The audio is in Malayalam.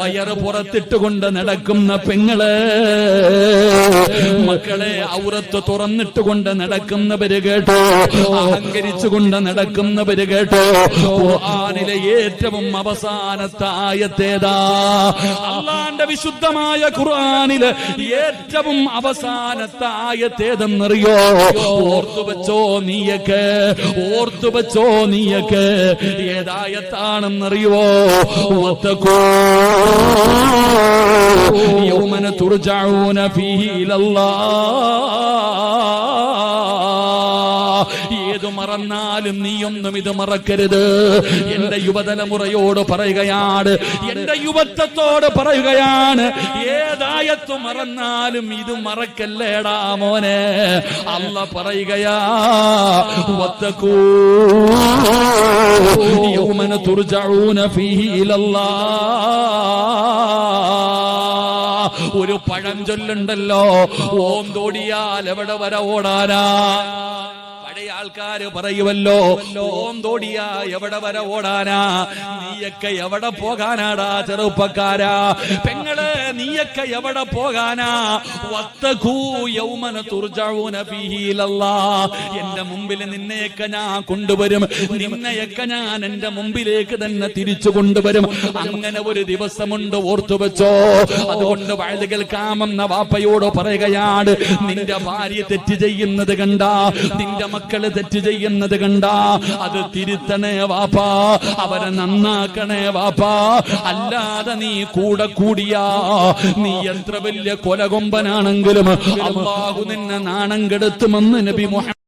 വയറ് പുറത്തിട്ടുകൊണ്ട് നടക്കുന്ന പെങ്ങള് മക്കളെ ഔറത്ത് തുറന്നിട്ട് കൊണ്ട് നടക്കുന്നവര് കേട്ടോ. അഹങ്കരിച്ചുകൊണ്ട് നടക്കുന്നവര് കേട്ടോ. ഖുർആനിലെ ഏറ്റവും അവസാനത്തെ ആയത്തേതാ. അള്ളാന്റെ വിശുദ്ധമായ ഖുർആനിലെ ഏറ്റവും അവസാനത്തെ ആയത്തേതെന്നറിയോ? ഓർത്തു വെച്ചോ നീയൊക്കെ ഓർത്തു വെച്ചോ നീയൊക്കെ. ഏതായത്താണെന്നറിയോ തുർജഊന ഫീഹി ഇലല്ലാഹ് ഏതു മറന്നാലും നീയൊന്നും ഇത് മറക്കരുത്. എന്റെ യുവതലമുറയോട് പറയുകയാണ്. എന്റെ യുവത്വത്തോട് പറയുകയാണ്. ഏതായത്തു മറന്നാലും ഇത് മറക്കല്ലേടാ മോനെ. അല്ല പറയുകയാ യൗമന തുർജഊന ഫീഹി ഒരു പഴഞ്ചൊല്ലുണ്ടല്ലോ. ഓം തോടിയാൽ എവിടെ വരെ ഓടാനാ? ആൾക്കാര് പറയുമല്ലോ ഓം തോടിയാ എവിടെ വരെ ഓടാനാ? നീയൊക്കെ എവിടെ പോകാനാടാ ചെറുപ്പക്കാരാ? പെങ്ങൾ നീയൊക്കെ എവിടെ പോകാനാ. എന്റെ മുമ്പിൽ നിന്നെയൊക്കെ ഞാൻ കൊണ്ടുവരും. നിന്നെയൊക്കെ ഞാൻ എന്റെ മുമ്പിലേക്ക് തന്നെ തിരിച്ചു കൊണ്ടുവരും. അങ്ങനെ ഒരു ദിവസമുണ്ട് ഓർത്തു വെച്ചോ. അതുകൊണ്ട് വഴുതുകൾ കാമെന്ന വാപ്പയോട് പറയുകയാണ് നിന്റെ ഭാര്യ തെറ്റ് ചെയ്യുന്നത് കണ്ട നിന്റെ മക്കൾ തെറ്റ് ചെയ്യുന്നത് കണ്ട അത് തിരുത്തണേ വാപ്പാ അവരെ നന്നാക്കണേ വാപ്പാ. അല്ലാതെ നീ കൂടെ കൂടിയാ നീ എത്ര വലിയ കൊലകൊമ്പനാണെങ്കിലും നിന്നെ നാണം കെടുത്തുമെന്ന് നബി മുഹമ്മദ്